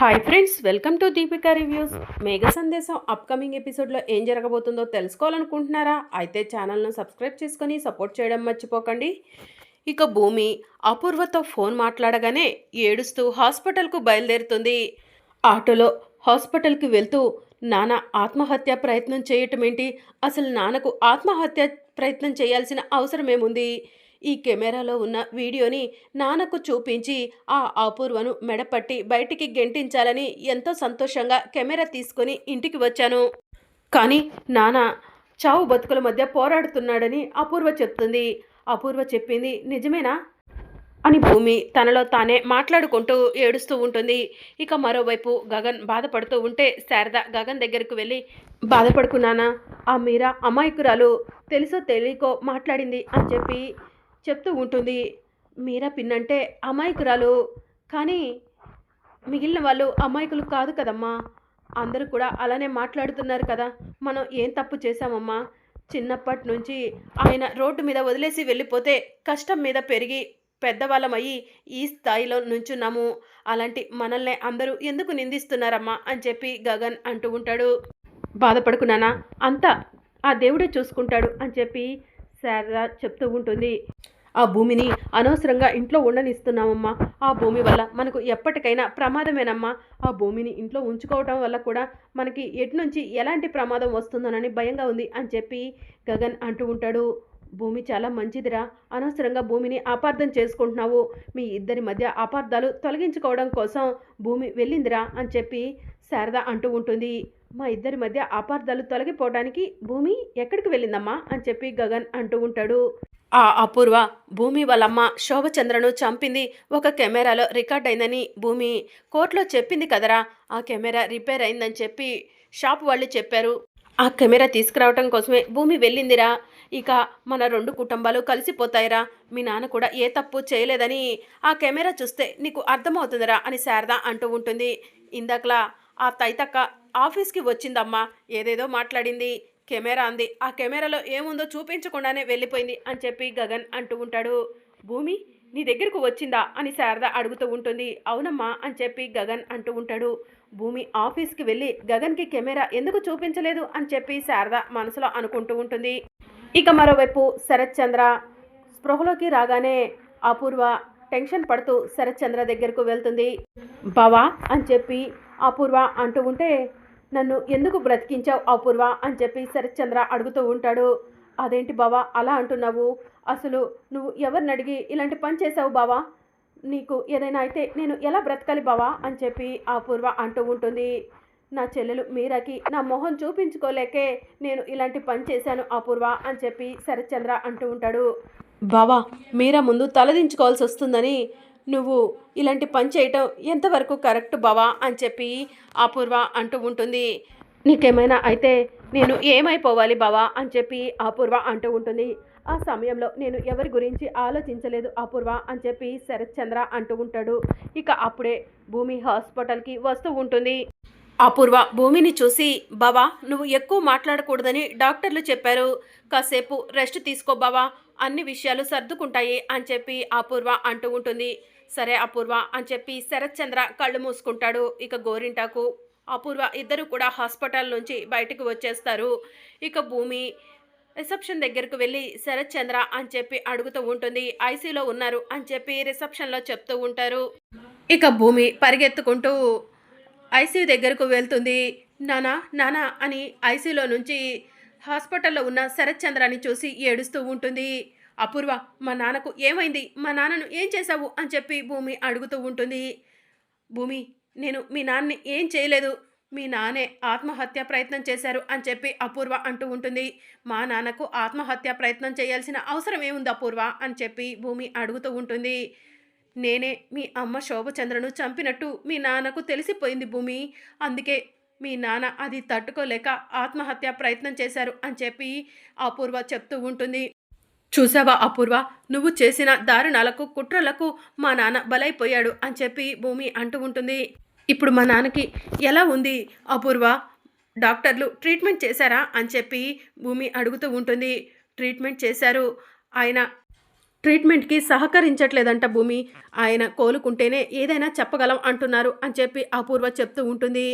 Hi friends welcome to Deepika reviews Megha Sandesam upcoming ఎపిసోడ్లో ఏం జరగబోతుందో తెలుసుకోవాలనుకుంటున్నారా? అయితే ఛానల్ను సబ్స్క్రైబ్ చేసుకొని సపోర్ట్ చేయడం మర్చిపోకండి. ఇక భూమి అపూర్వతో ఫోన్ మాట్లాడగానే ఏడుస్తూ హాస్పిటల్కు బయలుదేరుతుంది. ఆటోలో హాస్పిటల్కి వెళ్తూ నాన్న ఆత్మహత్య ప్రయత్నం చేయటం ఏంటి అసలు నాన్నకు ఆత్మహత్య ప్రయత్నం చేయాల్సిన అవసరం ఏముంది ఈ కెమెరాలో ఉన్న వీడియోని నాన్నకు చూపించి ఆ అపూర్వను మెడపట్టి బయటికి గెంటించాలని ఎంతో సంతోషంగా కెమెరా తీసుకొని ఇంటికి వచ్చాను. కానీ నాన్న చావు బతుకుల మధ్య పోరాడుతున్నాడని అపూర్వ చెప్తుంది. అపూర్వ చెప్పింది నిజమేనా? అని భూమి తనలో తానే మాట్లాడుకుంటూ ఏడుస్తూ ఉంటుంది. ఇక మరోవైపు గగన్ బాధపడుతూ ఉంటే శారద గగన్ దగ్గరకు వెళ్ళి బాధపడుకున్నానా ఆ మీరా అమాయకురాలు తెలుసో తెలియకో మాట్లాడింది అని చెప్పి చెప్తూ ఉంటుంది మీరా పిన్నంటే అమాయకురాలు. కానీ మిగిలిన వాళ్ళు అమాయకులు కాదు కదమ్మా. అందరూ కూడా అలానే మాట్లాడుతున్నారు కదా. మనం ఏం తప్పు చేశామమ్మా? చిన్నప్పటి నుంచి ఆయన రోడ్డు మీద వదిలేసి వెళ్ళిపోతే కష్టం మీద పెరిగి పెద్దవాళ్ళమయ్యి ఈ స్థాయిలో నుంచున్నాము. అలాంటి మనల్ని అందరూ ఎందుకు నిందిస్తున్నారమ్మా? అని చెప్పి గగన్ అంటూ ఉంటాడు. బాధపడుకున్నానా అంతా ఆ దేవుడే చూసుకుంటాడు అని చెప్పి శారద చెప్తూ ఉంటుంది. ఆ భూమిని అనవసరంగా ఇంట్లో ఉండనిస్తున్నామమ్మా. ఆ భూమి వల్ల మనకు ఎప్పటికైనా ప్రమాదమేనమ్మా. ఆ భూమిని ఇంట్లో ఉంచుకోవటం వల్ల కూడా మనకి ఎటు నుంచి ఎలాంటి ప్రమాదం వస్తుందోనని భయంగా ఉంది అని చెప్పి గగన్ అంటూ ఉంటాడు. భూమి చాలా మంచిదిరా. అనవసరంగా భూమిని అపార్థం చేసుకుంటున్నావు. మీ ఇద్దరి మధ్య అపార్థాలు తొలగించుకోవడం కోసం భూమి వెళ్ళిందిరా అని చెప్పి శారద అంటూ ఉంటుంది. మా ఇద్దరి మధ్య అపార్థాలు తొలగిపోవడానికి భూమి ఎక్కడికి వెళ్ళిందమ్మా అని చెప్పి గగన్ అంటూ ఉంటాడు. ఆ అపూర్వ భూమి వాళ్ళమ్మ శోభచంద్రను చంపింది ఒక కెమెరాలో రికార్డ్ అయిందని భూమి కోర్టులో చెప్పింది కదరా ఆ కెమెరా రిపేర్ అయిందని చెప్పి షాప్ వాళ్ళు చెప్పారు. ఆ కెమెరా తీసుకురావటం కోసమే భూమి వెళ్ళిందిరా. ఇక మన రెండు కుటుంబాలు కలిసిపోతాయిరా. మీ నాన్న కూడా ఏ తప్పు చేయలేదని ఆ కెమెరా చూస్తే నీకు అర్థమవుతుందిరా అని శారద అంటూ ఉంటుంది. ఇందాకలా ఆ తైతక్క ఆఫీస్కి వచ్చిందమ్మా ఏదేదో మాట్లాడింది. కెమెరా అంది. ఆ కెమెరాలో ఏముందో చూపించకుండానే వెళ్ళిపోయింది అని చెప్పి గగన్ అంటూ ఉంటాడు. భూమి నీ దగ్గరకు వచ్చిందా అని శారద అడుగుతూ ఉంటుంది. అవునమ్మా అని చెప్పి గగన్ అంటూ ఉంటాడు. భూమి ఆఫీస్కి వెళ్ళి గగన్కి కెమెరా ఎందుకు చూపించలేదు అని చెప్పి శారద మనసులో అనుకుంటూ ఉంటుంది. ఇక మరోవైపు శరత్ చంద్ర స్పృహలోకి రాగానే అపూర్వ టెన్షన్ పడుతూ శరత్ చంద్ర దగ్గరకు వెళ్తుంది. బావా అని చెప్పి అపూర్వ అంటూ ఉంటే నన్ను ఎందుకు బ్రతికించావు అపూర్వ అని చెప్పి శరత్చంద్ర అడుగుతూ ఉంటాడు. అదేంటి బావా అలా అంటున్నావు? అసలు నువ్వు ఎవరిని అడిగి ఇలాంటి పని చేసావు బావా? నీకు ఏదైనా అయితే నేను ఎలా బ్రతకాలి బావా? అని చెప్పి అపూర్వ అంటూ ఉంటుంది. నా చెల్లెలు మీరాకి నా మొహం చూపించుకోలేకే నేను ఇలాంటి పని చేశాను అపూర్వ అని చెప్పి శరత్చంద్ర అంటూ ఉంటాడు. బావా మీరా ముందు తలదించుకోవాల్సి వస్తుందని నువ్వు ఇలాంటి పని చేయటం ఎంతవరకు కరెక్ట్ బావా అని చెప్పి అపూర్వ అంటూ ఉంటుంది. నీకేమైనా అయితే నేను ఏమైపోవాలి బావా అని చెప్పి అపూర్వ అంటూ ఉంటుంది. ఆ సమయంలో నేను ఎవరి గురించి ఆలోచించలేదు అపూర్వ అని చెప్పి శరత్ చంద్ర అంటూ ఉంటాడు. ఇక అప్పుడే భూమి హాస్పిటల్కి వస్తూ ఉంటుంది. అపూర్వ భూమిని చూసి బావా నువ్వు ఎక్కువ మాట్లాడకూడదని డాక్టర్లు చెప్పారు. కాసేపు రెస్ట్ తీసుకో బావా. అన్ని విషయాలు సర్దుకుంటాయి అని చెప్పి అపూర్వ అంటూ ఉంటుంది. సరే అపూర్వ అని చెప్పి శరత్ చంద్ర కళ్ళు మూసుకుంటాడు. ఇక గోరింటాకు అపూర్వ ఇద్దరు కూడా హాస్పిటల్ నుంచి బయటకు వచ్చేస్తారు. ఇక భూమి రిసెప్షన్ దగ్గరకు వెళ్ళి శరత్ చంద్ర అని చెప్పి అడుగుతూ ఉంటుంది. ఐసీలో ఉన్నారు అని చెప్పి రిసెప్షన్లో చెప్తూ ఉంటారు. ఇక భూమి పరిగెత్తుకుంటూ ఐసీయూ దగ్గరకు వెళ్తుంది. నానా నానా అని ఐసీలో నుంచి హాస్పిటల్లో ఉన్న శరత్ చంద్రాని చూసి ఏడుస్తూ ఉంటుంది. అపూర్వ మా నాన్నకు ఏమైంది? మా నాన్నను ఏం చేశావు? అని చెప్పి భూమి అడుగుతూ ఉంటుంది. భూమి నేను మీ నాన్నని ఏం చేయలేదు. మీ నాన్నే ఆత్మహత్య ప్రయత్నం చేశారు అని చెప్పి అపూర్వ అంటూ ఉంటుంది. మా నాన్నకు ఆత్మహత్య ప్రయత్నం చేయాల్సిన అవసరం ఏముంది అపూర్వ? అని చెప్పి భూమి అడుగుతూ ఉంటుంది. నేనే మీ అమ్మ శోభచంద్రను చంపినట్టు మీ నాన్నకు తెలిసిపోయింది భూమి. అందుకే మీ నాన్న అది తట్టుకోలేక ఆత్మహత్య ప్రయత్నం చేశారు అని చెప్పి అపూర్వ చెప్తూ ఉంటుంది. చూసావా అపూర్వ? నువ్వు చేసిన దారుణాలకు కుట్రలకు మా నాన్న బలైపోయాడు అని చెప్పి భూమి అంటూ ఉంటుంది. ఇప్పుడు మా నాన్నకి ఎలా ఉంది అపూర్వ? డాక్టర్లు ట్రీట్మెంట్ చేశారా అని చెప్పి భూమి అడుగుతూ ఉంటుంది. ట్రీట్మెంట్ చేశారు. ఆయన ట్రీట్మెంట్కి సహకరించట్లేదంట భూమి. ఆయన కోలుకుంటేనే ఏదైనా చెప్పగలం అంటున్నారు అని చెప్పి అపూర్వ చెప్తూ ఉంటుంది.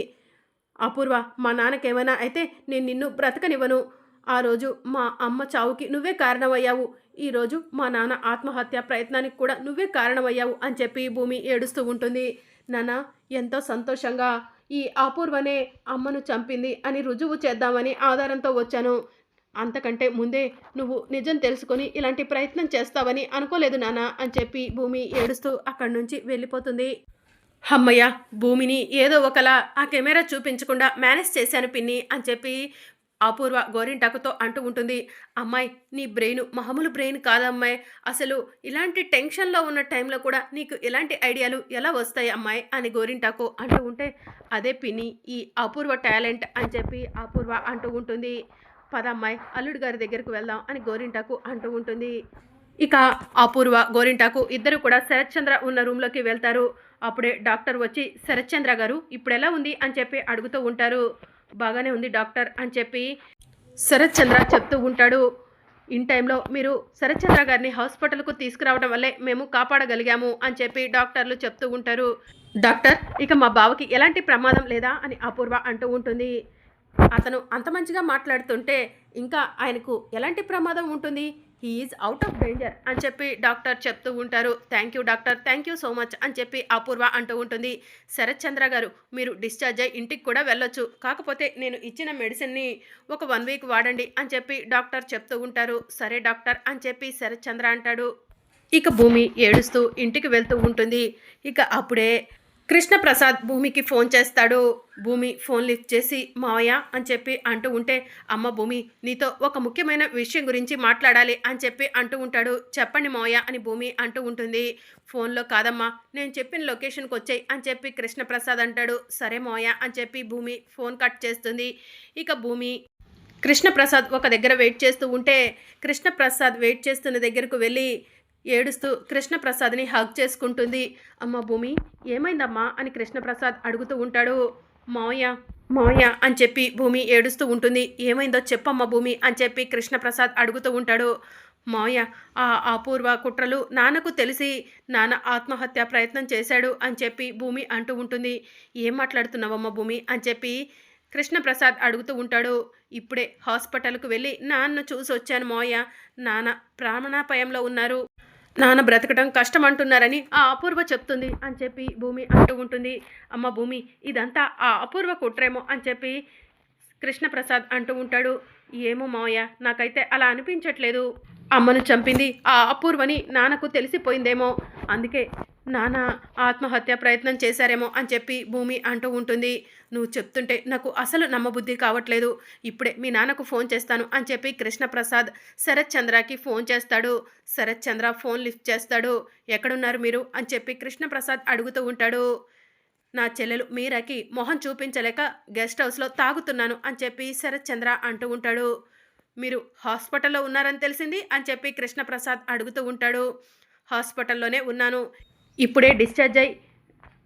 అపూర్వ మా నాన్నకేమైనా అయితే నేను నిన్ను బ్రతకనివ్వను. ఆ రోజు మా అమ్మ చావుకి నువ్వే కారణమయ్యావు. ఈరోజు మా నాన్న ఆత్మహత్య ప్రయత్నానికి కూడా నువ్వే కారణమయ్యావు అని చెప్పి భూమి ఏడుస్తూ ఉంటుంది. నాన్న ఎంతో సంతోషంగా ఈ అపూర్వనే అమ్మను చంపింది అని రుజువు చేద్దామని ఆధారంతో వచ్చాను. అంతకంటే ముందే నువ్వు నిజం తెలుసుకొని ఇలాంటి ప్రయత్నం చేస్తావని అనుకోలేదు నాన్న అని చెప్పి భూమి ఏడుస్తూ అక్కడి నుంచి వెళ్ళిపోతుంది. అమ్మయ్య భూమిని ఏదో ఒకలా ఆ కెమెరా చూపించకుండా మేనేజ్ చేశాను పిన్ని అని చెప్పి అపూర్వ గోరింటాకుతో అంటూ ఉంటుంది అమ్మాయి నీ బ్రెయిన్ మామూలు బ్రెయిన్ కాదమ్మాయి. అసలు ఇలాంటి టెన్షన్లో ఉన్న టైంలో కూడా నీకు ఎలాంటి ఐడియాలు ఎలా వస్తాయి అమ్మాయి? అని గోరింటాకు అంటూ ఉంటే అదే పిని ఈ అపూర్వ టాలెంట్ అని చెప్పి అపూర్వ అంటూ ఉంటుంది. పదమ్మాయి అల్లుడు గారి దగ్గరకు వెళ్దాం అని గోరింటాకు అంటూ ఉంటుంది. ఇక అపూర్వ గోరింటాకు ఇద్దరు కూడా శరత్చంద్ర ఉన్న రూమ్లోకి వెళ్తారు. అప్పుడే డాక్టర్ వచ్చి శరత్చంద్ర గారు ఇప్పుడు ఎలా ఉంది? అని చెప్పి అడుగుతూ ఉంటారు. బాగానే ఉంది డాక్టర్ అని చెప్పి శరత్ చంద్ర చెప్తూ ఉంటాడు. ఇన్ టైంలో మీరు శరత్ చంద్ర గారిని హాస్పిటల్కు తీసుకురావడం వల్లే మేము కాపాడగలిగాము అని చెప్పి డాక్టర్లు చెప్తూ ఉంటారు. డాక్టర్ ఇక మా బావకి ఎలాంటి ప్రమాదం లేదా అని అపూర్వ అంటూ ఉంటుంది. అతను అంత మంచిగా మాట్లాడుతుంటే ఇంకా ఆయనకు ఎలాంటి ప్రమాదం ఉంటుంది? హీఈస్ అవుట్ ఆఫ్ డేంజర్ అని చెప్పి డాక్టర్ చెప్తూ ఉంటారు. Thank you doctor thank you so much అని చెప్పి అపూర్వ అంటూ ఉంటుంది. శరత్ చంద్ర గారు మీరు డిశ్చార్జ్ అయ్యి ఇంటికి కూడా వెళ్ళొచ్చు. కాకపోతే నేను ఇచ్చిన మెడిసిన్ని ఒక వన్ వీక్ వాడండి అని చెప్పి డాక్టర్ చెప్తూ ఉంటారు. సరే డాక్టర్ అని చెప్పి శరత్ చంద్ర అంటాడు. ఇక భూమి ఏడుస్తూ ఇంటికి వెళ్తూ ఉంటుంది. ఇక అప్పుడే కృష్ణప్రసాద్ భూమికి ఫోన్ చేస్తాడు. భూమి ఫోన్ లిఫ్ట్ చేసి మావయ్య అని చెప్పి అంటూ ఉంటే అమ్మ భూమి నీతో ఒక ముఖ్యమైన విషయం గురించి మాట్లాడాలి అని చెప్పి అంటూ ఉంటాడు. చెప్పండి మావయ్య అని భూమి అంటూ ఉంటుంది. ఫోన్లో కాదమ్మా నేను చెప్పిన లొకేషన్కి వచ్చాయి అని చెప్పి కృష్ణప్రసాద్ అంటాడు. సరే మావయ్య అని చెప్పి భూమి ఫోన్ కట్ చేస్తుంది. ఇక భూమి కృష్ణప్రసాద్ ఒక దగ్గర వెయిట్ చేస్తూ ఉంటే కృష్ణప్రసాద్ వెయిట్ చేస్తున్న దగ్గరకు వెళ్ళి ఏడుస్తూ కృష్ణప్రసాద్ని హగ్ చేసుకుంటుంది. అమ్మ భూమి ఏమైందమ్మా అని కృష్ణప్రసాద్ అడుగుతూ ఉంటాడు. మావయ్య మావయ్య అని చెప్పి భూమి ఏడుస్తూ ఉంటుంది. ఏమైందో చెప్పమ్మ భూమి అని చెప్పి కృష్ణప్రసాద్ అడుగుతూ ఉంటాడు. మావయ్య ఆ అపూర్వ కుట్రలు నాన్నకు తెలిసి నాన్న ఆత్మహత్య ప్రయత్నం చేశాడు అని చెప్పి భూమి అంటూ ఉంటుంది. ఏం మాట్లాడుతున్నావమ్మ భూమి అని చెప్పి కృష్ణప్రసాద్ అడుగుతూ ఉంటాడు. ఇప్పుడే హాస్పిటల్కు వెళ్ళి నాన్న చూసి వచ్చాను మోయ నాన్న ప్రాణాపాయంలో ఉన్నారు. నాన్న బ్రతకడం కష్టం అంటున్నారని ఆ అపూర్వ చెప్తుంది అని చెప్పి భూమి అంటూ ఉంటుంది. అమ్మ భూమి ఇదంతా ఆ అపూర్వ కుట్రేమో అని చెప్పి కృష్ణప్రసాద్ అంటూ ఉంటాడు. ఏమో మావయ్య నాకైతే అలా అనిపించట్లేదు. అమ్మను చంపింది ఆ అపూర్వని నాన్నకు తెలిసిపోయిందేమో. అందుకే నాన్న ఆత్మహత్య ప్రయత్నం చేశారేమో అని చెప్పి భూమి అంటూ ఉంటుంది. నువ్వు చెప్తుంటే నాకు అసలు నమ్మబుద్ధి కావట్లేదు. ఇప్పుడే మీ నాన్నకు ఫోన్ చేస్తాను అని చెప్పి కృష్ణప్రసాద్ శరత్ చంద్రకి ఫోన్ చేస్తాడు. శరత్ చంద్ర ఫోన్ లిఫ్ట్ చేస్తాడు. ఎక్కడున్నారు మీరు? అని చెప్పి కృష్ణప్రసాద్ అడుగుతూ ఉంటాడు. నా చెల్లెలు మీరాకి మొహం చూపించలేక గెస్ట్ హౌస్లో తాగుతున్నాను అని చెప్పి శరత్ చంద్ర అంటూ ఉంటాడు. మీరు హాస్పిటల్లో ఉన్నారని తెలిసింది అని చెప్పి కృష్ణప్రసాద్ అడుగుతూ ఉంటాడు. హాస్పిటల్లోనే ఉన్నాను. ఇప్పుడే డిశ్చార్జ్ అయ్యి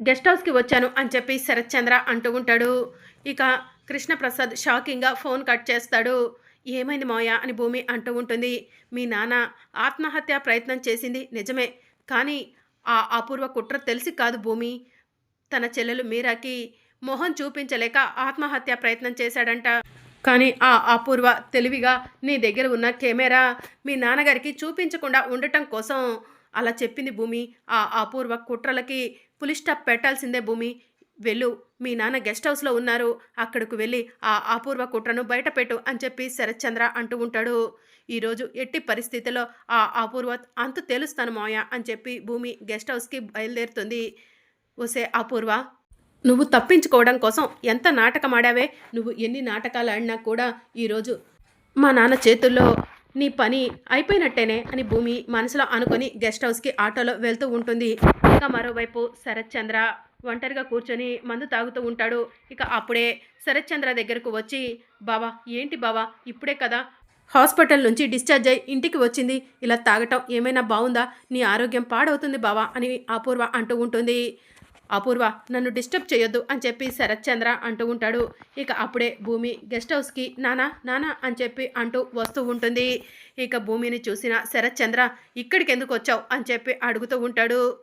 గెస్ట్ హౌస్కి వచ్చాను అని చెప్పి శరత్ చంద్ర అంటూ ఉంటాడు. ఇక కృష్ణప్రసాద్ షాకింగ్గా ఫోన్ కట్ చేస్తాడు. ఏమైంది మావయ్య అని భూమి అంటూ ఉంటుంది. మీ నాన్న ఆత్మహత్య ప్రయత్నం చేసింది నిజమే కానీ ఆ అపూర్వ కుట్ర తెలిసి కాదు భూమి. తన చెల్లెలు మీరాకి మొహం చూపించలేక ఆత్మహత్య ప్రయత్నం చేశాడంట. కానీ ఆ అపూర్వ తెలివిగా నీ దగ్గర ఉన్న కెమెరా మీ నాన్నగారికి చూపించకుండా ఉండటం కోసం అలా చెప్పింది భూమి. ఆ అపూర్వ కుట్రలకి పులి స్టాప్ పెట్టాల్సిందే భూమి. వెళ్ళు మీ నాన్న గెస్ట్ హౌస్లో ఉన్నారు. అక్కడికి వెళ్ళి ఆ అపూర్వ కుట్రను బయటపెట్టు అని చెప్పి శరత్చంద్ర అంటూ ఉంటాడు. ఈరోజు ఎట్టి పరిస్థితిలో ఆ అపూర్వ అంత తెలుస్తాను మాయా అని చెప్పి భూమి గెస్ట్ హౌస్కి బయలుదేరుతుంది. ఒసే అపూర్వ నువ్వు తప్పించుకోవడం కోసం ఎంత నాటకం ఆడావే నువ్వు ఎన్ని నాటకాలు ఆడినా కూడా ఈరోజు మా నాన్న చేతుల్లో నీ పని అయిపోయినట్టేనే అని భూమి మనసులో అనుకొని గెస్ట్ హౌస్కి ఆటోలో వెళ్తూ ఉంటుంది. ఇక మరోవైపు శరత్ చంద్ర ఒంటరిగా కూర్చొని మందు తాగుతూ ఉంటాడు. ఇక అప్పుడే శరత్ చంద్ర దగ్గరకు వచ్చి బావా ఏంటి బావా? ఇప్పుడే కదా హాస్పిటల్ నుంచి డిశ్చార్జ్ అయ్యి ఇంటికి వచ్చింది. ఇలా తాగటం ఏమైనా బాగుందా నీ ఆరోగ్యం పాడవుతుంది బావా అని అపూర్వ అంటూ ఉంటుంది. అపూర్వ నన్ను డిస్టర్బ్ చేయొద్దు అని చెప్పి శరత్ చంద్ర అంటూ ఉంటాడు. ఇక అప్పుడే భూమి గెస్ట్ హౌస్కి నానా నానా అని చెప్పి అంటూ వస్తూ ఉంటుంది. ఇక భూమిని చూసిన శరత్ చంద్ర ఇక్కడికి ఎందుకు వచ్చావు? అని చెప్పి అడుగుతూ ఉంటాడు.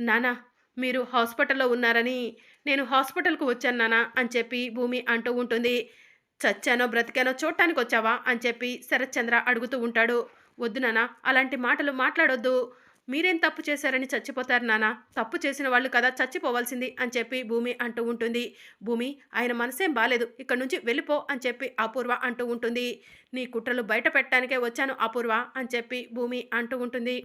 నానా మీరు హాస్పిటల్లో ఉన్నారని నేను హాస్పిటల్కు వచ్చాను నానా అని చెప్పి భూమి అంటూ ఉంటుంది. చచ్చానో బ్రతికానో చూడటానికి వచ్చావా? అని చెప్పి శరత్ చంద్ర అడుగుతూ ఉంటాడు. వద్దు నానా అలాంటి మాటలు మాట్లాడొద్దు. మీరేం తప్పు చేశారని చచ్చిపోతారు నానా. తప్పు చేసిన వాళ్ళు కదా చచ్చిపోవాల్సింది అని చెప్పి భూమి అంటూ ఉంటుంది. భూమి ఆయన మనసేం బాలేదు. ఇక్కడ నుంచి వెళ్ళిపో అని చెప్పి అపూర్వ అంటూ ఉంటుంది. నీ కుట్రలు బయట పెట్టడానికే వచ్చాను అపూర్వ అని చెప్పి భూమి అంటూ ఉంటుంది.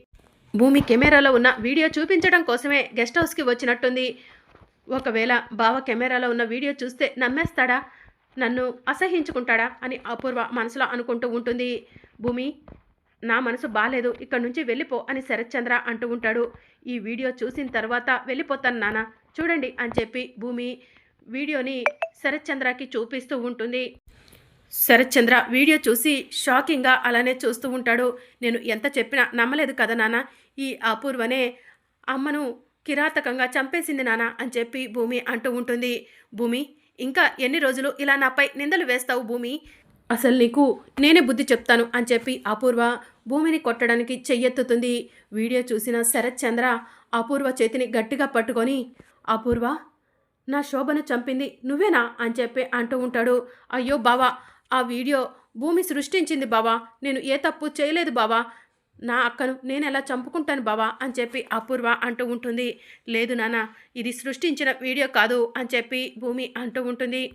భూమి కెమెరాలో ఉన్న వీడియో చూపించడం కోసమే గెస్ట్ హౌస్కి వచ్చినట్టుంది. ఒకవేళ బావ కెమెరాలో ఉన్న వీడియో చూస్తే నమ్మేస్తాడా? నన్ను అసహించుకుంటాడా? అని అపూర్వ మనసులో అనుకుంటూ ఉంటుంది. భూమి నా మనసు బాలేదు ఇక్కడ నుంచి వెళ్ళిపో అని శరత్చంద్ర అంటూ ఉంటాడు. ఈ వీడియో చూసిన తర్వాత వెళ్ళిపోతాను నాన్న. చూడండి అని చెప్పి భూమి వీడియోని శరత్చంద్రకి చూపిస్తూ ఉంటుంది. శరత్చంద్ర వీడియో చూసి షాకింగ్గా అలానే చూస్తూ ఉంటాడు. నేను ఎంత చెప్పినా నమ్మలేదు కదా నాన్న. ఈ అపూర్వనే అమ్మను కిరాతకంగా చంపేసింది నాన్న అని చెప్పి భూమి అంటూ ఉంటుంది. భూమి ఇంకా ఎన్ని రోజులు ఇలా నాపై నిందలు వేస్తావు భూమి? అసలు నీకు నేనే బుద్ధి చెప్తాను అని చెప్పి అపూర్వ భూమిని కొట్టడానికి చెయ్యెత్తుతుంది. వీడియో చూసిన శరత్ చంద్ర అపూర్వ చేతిని గట్టిగా పట్టుకొని అపూర్వ నా శోభను చంపింది నువ్వేనా? అని చెప్పి అంటూ ఉంటాడు. అయ్యో బావా ఆ వీడియో భూమి సృష్టించింది బావా నేను ఏ తప్పు చేయలేదు బావా. నా అక్కను నేను ఎలా చంపుకుంటాను బావా? అని చెప్పి అపూర్వ అంటూ ఉంటుంది. లేదు నాన్న ఇది సృష్టించిన వీడియో కాదు అని చెప్పి భూమి అంటూ ఉంటుంది.